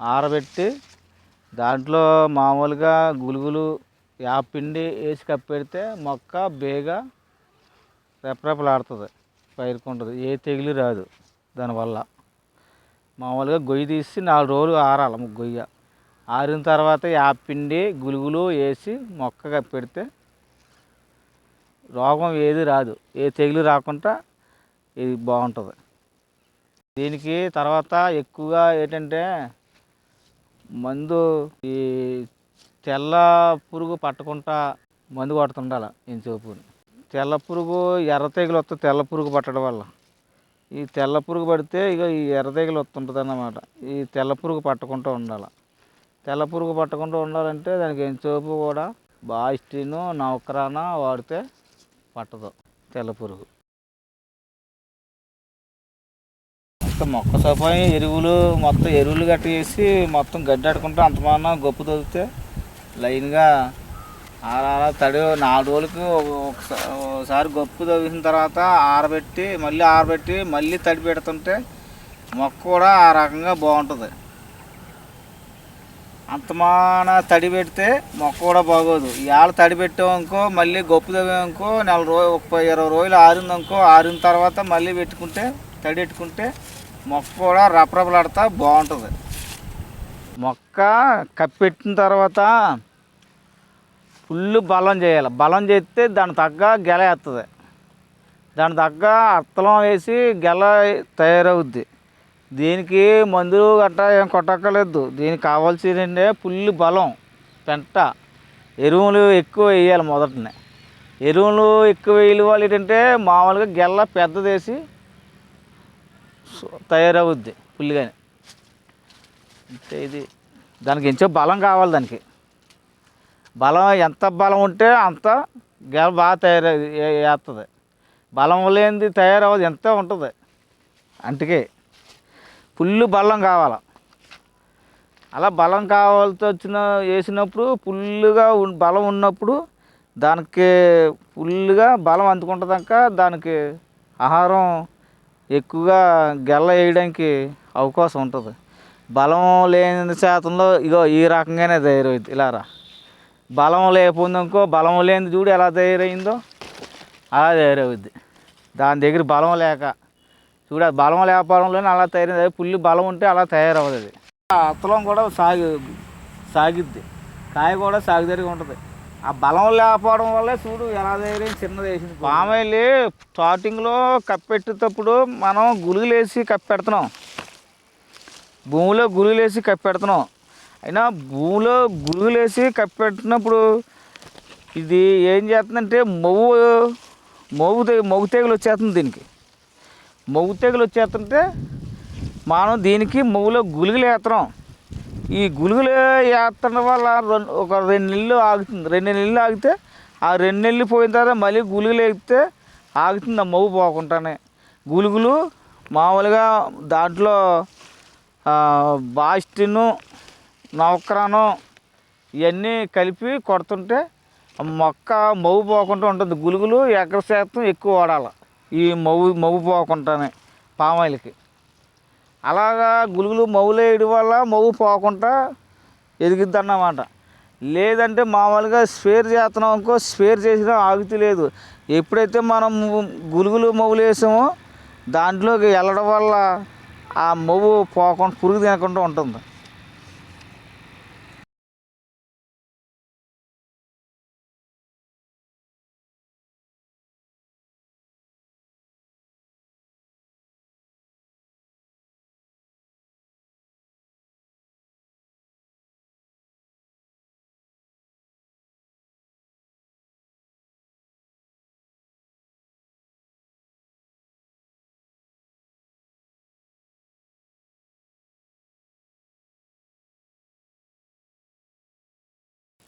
ఆరబెట్టి దాంట్లో మామూలుగా గులుగులు యాపిండి వేసి కప్పెడితే మొక్క బేగా రెపరెపలాడుతుంది పైరుకుంటుంది. ఏ తెగులు రాదు దానివల్ల. మామూలుగా గొయ్యి తీసి నాలుగు రోజులు ఆరాలి గొయ్య. ఆరిన తర్వాత యాపిండి గులుగులు వేసి మొక్క కప్పెడితే రోగం ఏది రాదు. ఏ తెగులు రాకుండా ఇది బాగుంటుంది. దీనికి తర్వాత ఎక్కువగా ఏంటంటే మందు ఈ తెల్ల పురుగు పట్టకుండా మందు కొడుతుండాలి ఈ తెల్ల పురుగు ఎర్ర తెగులు వస్తే తెల్ల పురుగు పట్టడం వల్ల. ఈ తెల్ల పురుగు పడితే ఇక ఈ ఎర్ర తెగులు వస్తుంటుంది అన్నమాట. ఈ తెల్ల పురుగు పట్టకుండా ఉండాలి. తెల్ల పురుగు పట్టకుండా ఉండాలంటే దానికి ఏం కూడా? బాస్టిను నవక్రాన వాడితే పట్టదు తెల్ల పురుగు. మొత్తం మొక్క సపోయి ఎరువులు మొత్తం ఎరువులు గట్ట వేసి మొత్తం గడ్డాడుకుంటే అంతమాన గొప్ప తొలితే లైన్గా ఆరా తడి నాలుగు రోజులకి ఒక- ఒకసారి గొప్ప తవ్వేసిన తర్వాత ఆరబెట్టి మళ్ళీ ఆరబెట్టి మళ్ళీ తడి పెడుతుంటే మొక్క కూడా ఆ రకంగా బాగుంటుంది. అంతమాన తడి పెడితే మొక్క కూడా బాగోదు. ఇవాళ తడి పెట్టామనుకో మళ్ళీ గొప్ప తవ్వామనుకో నెల రోజు ఒక ఇరవై రోజులు ఆరిందనుకో ఆరిన తర్వాత మళ్ళీ పెట్టుకుంటే తడి పెట్టుకుంటే మొక్క కూడా రపరపలాడుతా బాగుంటుంది. మొక్క కప్పెట్టిన తర్వాత ఫుల్ బలం చేయాలి. బలం చేస్తే దాని తగ్గ గెల వేస్తుంది దాని తగ్గ అత్తలం వేసి గెల తయారవుద్ది. దీనికి మందులు గట్రా ఏం కొట్టక్కర్లేదు. దీనికి కావాల్సిందంటే ఫుల్ బలం పెంట. ఎరువులు ఎక్కువ వేయాలి మొదటనే. ఎరువులు ఎక్కువ వేయాలి వాళ్ళు ఏంటంటే మామూలుగా గెల్ల పెద్దదేసి తయారవుద్ది ఫుల్గానే అంటే ఇది దానికి ఎంచో బలం కావాలి దానికి. బలం ఎంత బలం ఉంటే అంత గెల బాగా తయారు వేస్తుంది బలం లేనిది తయారవ్వదు ఎంత ఉంటుంది. అంటికే ఫుల్ బలం కావాలి. అలా బలం కావాల్సి వచ్చిన వేసినప్పుడు ఫుల్గా బలం ఉన్నప్పుడు దానికి ఫుల్గా బలం అందుకుంటుందాక దానికి ఆహారం ఎక్కువగా గెల్ల వేయడానికి అవకాశం ఉంటుంది. బలం లేని శాతంలో ఇగో ఈ రకంగానే తయారవుతుంది. ఇలా బలం లేకపోయిందనుకో బలం లేని చూడు ఎలా తయారైందో అలా తయారవుద్ది. దాని దగ్గర బలం లేక చూడ బలం లేకపోవడంలోనే అలా తయారైంది. పుల్లి బలం ఉంటే అలా తయారవుతుంది అత్తలం కూడా సాగి సాగిద్ది. కాయ కూడా సాగుదరిగా ఉంటుంది. ఆ బలం లేకపోవడం వల్లే చూడు ఎలా తయారైంది చిన్నది వేసింది పామాయిల్ స్టార్టింగ్లో కప్పెట్టేటప్పుడు మనం గులుగులేసి కప్పెడుతున్నాం భూమిలో గురుగులేసి కప్పెడుతున్నాం అయినా భూమిలో గురుగులేసి కప్పెట్టినప్పుడు ఇది ఏం చేస్తుందంటే మొవ్వు మొవ్వు తె మొగ్గు తెగులు వచ్చేస్తుంది దీనికి. మొగ్గు తెగులు వచ్చేస్తుంటే మనం దీనికి మొవ్వులో గులుగులు వేస్తున్నాం. ఈ గులుగులు వేస్తడం వల్ల రెండు ఒక రెండు నెలలు ఆగుతుంది. రెండు నెలలు ఆగితే ఆ రెండు నెలలు పోయిన తర్వాత మళ్ళీ గులుగులు ఎక్కితే ఆగుతుంది. ఆ మవ్వు పోకుండానే. గులుగులు మామూలుగా దాంట్లో బాస్టిను నవక్రాను ఇవన్నీ కలిపి కొడుతుంటే మొక్క మవ్వు పోకుండా ఉంటుంది. గులుగులు ఎకర శాతం ఎక్కువ వాడాలి. ఈ మవ్వు మవ్వు పోకుండానే పామాయిల్కి. అలాగా గులుగులు మవ్వులేయడం వల్ల మవ్వు పోకుండా ఎదిగిద్ది అన్నమాట లేదంటే మామూలుగా స్పేర్ చేస్తున్నాం అనుకో స్పేర్ చేసినా ఆగుతీ లేదు. ఎప్పుడైతే మనం గులుగులు మవ్వులు వేసామో దాంట్లోకి వెళ్ళడం వల్ల ఆ మవ్వు పోకుండా పురుగు తినకుండా ఉంటుంది.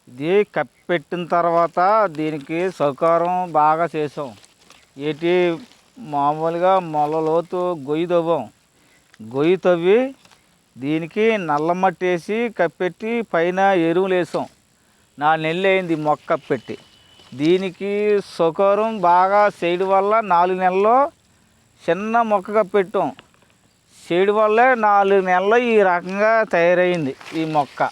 ఇది కప్పెట్టిన తర్వాత దీనికి సౌకారం బాగా చేసాం. ఏటి మామూలుగా మొలలోతు గొయ్యి తవ్వాం. గొయ్యి తవ్వి దీనికి నల్ల మట్టి వేసి కప్పెట్టి పైన ఎరువులు వేసాం. నా నెల్లు అయింది మొక్క పెట్టి దీనికి సుకారం బాగా చేయడం వల్ల నాలుగు నెలల్లో చిన్న మొక్క కప్పెట్టాం. చేయడం వల్లే నాలుగు నెలల్లో ఈ రకంగా తయారైంది ఈ మొక్క.